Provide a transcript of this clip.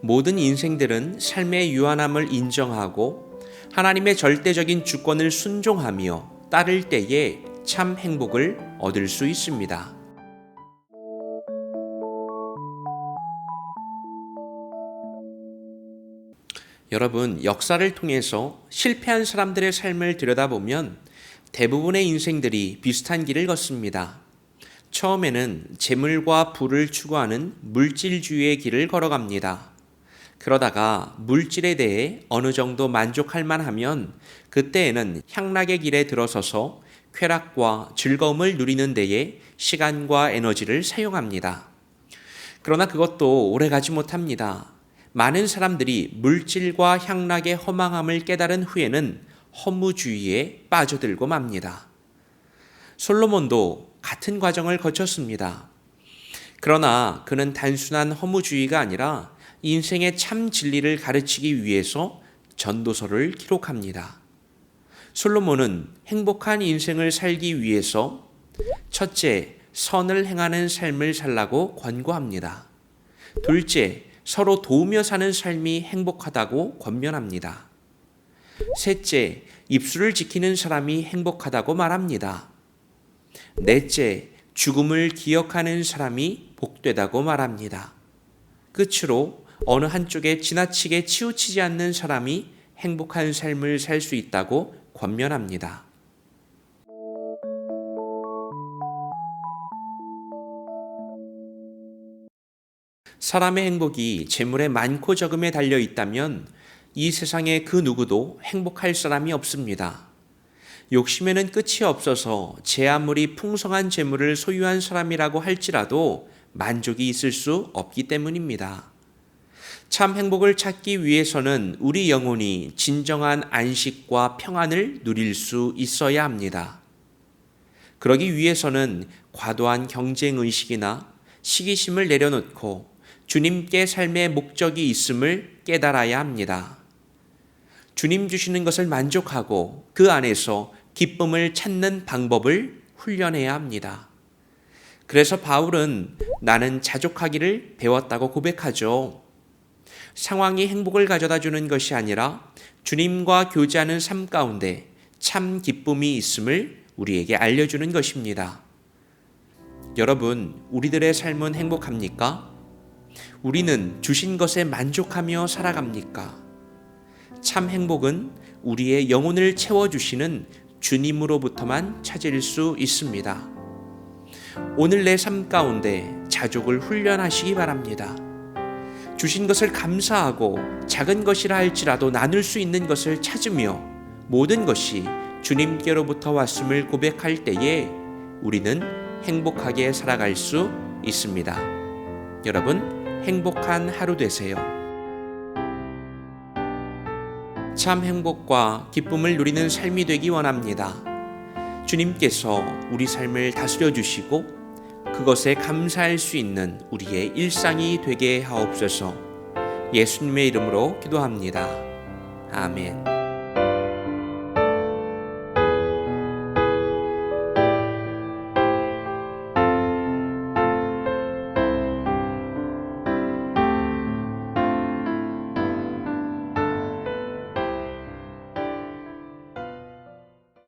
모든 인생들은 삶의 유한함을 인정하고 하나님의 절대적인 주권을 순종하며 따를 때에 참 행복을 얻을 수 있습니다. 여러분, 역사를 통해서 실패한 사람들의 삶을 들여다보면 대부분의 인생들이 비슷한 길을 걷습니다. 처음에는 재물과 부를 추구하는 물질주의의 길을 걸어갑니다. 그러다가 물질에 대해 어느 정도 만족할 만하면 그때에는 향락의 길에 들어서서 쾌락과 즐거움을 누리는 데에 시간과 에너지를 사용합니다. 그러나 그것도 오래 가지 못합니다. 많은 사람들이 물질과 향락의 허망함을 깨달은 후에는 허무주의에 빠져들고 맙니다. 솔로몬도 같은 과정을 거쳤습니다. 그러나 그는 단순한 허무주의가 아니라 인생의 참 진리를 가르치기 위해서 전도서를 기록합니다. 솔로몬은 행복한 인생을 살기 위해서 첫째, 선을 행하는 삶을 살라고 권고합니다. 둘째, 서로 도우며 사는 삶이 행복하다고 권면합니다. 셋째, 입술을 지키는 사람이 행복하다고 말합니다. 넷째, 죽음을 기억하는 사람이 복되다고 말합니다. 끝으로 어느 한쪽에 지나치게 치우치지 않는 사람이 행복한 삶을 살 수 있다고 권면합니다. 사람의 행복이 재물의 많고 적음에 달려 있다면 이 세상에 그 누구도 행복할 사람이 없습니다. 욕심에는 끝이 없어서 제 아무리 풍성한 재물을 소유한 사람이라고 할지라도 만족이 있을 수 없기 때문입니다. 참 행복을 찾기 위해서는 우리 영혼이 진정한 안식과 평안을 누릴 수 있어야 합니다. 그러기 위해서는 과도한 경쟁 의식이나 시기심을 내려놓고 주님께 삶의 목적이 있음을 깨달아야 합니다. 주님 주시는 것을 만족하고 그 안에서 기쁨을 찾는 방법을 훈련해야 합니다. 그래서 바울은 나는 자족하기를 배웠다고 고백하죠. 상황이 행복을 가져다 주는 것이 아니라 주님과 교제하는 삶 가운데 참 기쁨이 있음을 우리에게 알려주는 것입니다. 여러분, 우리들의 삶은 행복합니까? 우리는 주신 것에 만족하며 살아갑니까? 참 행복은 우리의 영혼을 채워주시는 주님으로부터만 찾을 수 있습니다. 오늘 내 삶 가운데 자족을 훈련하시기 바랍니다. 주신 것을 감사하고 작은 것이라 할지라도 나눌 수 있는 것을 찾으며 모든 것이 주님께로부터 왔음을 고백할 때에 우리는 행복하게 살아갈 수 있습니다. 여러분, 행복한 하루 되세요. 참 행복과 기쁨을 누리는 삶이 되기 원합니다. 주님께서 우리 삶을 다스려 주시고 그것에 감사할 수 있는 우리의 일상이 되게 하옵소서 예수님의 이름으로 기도합니다. 아멘.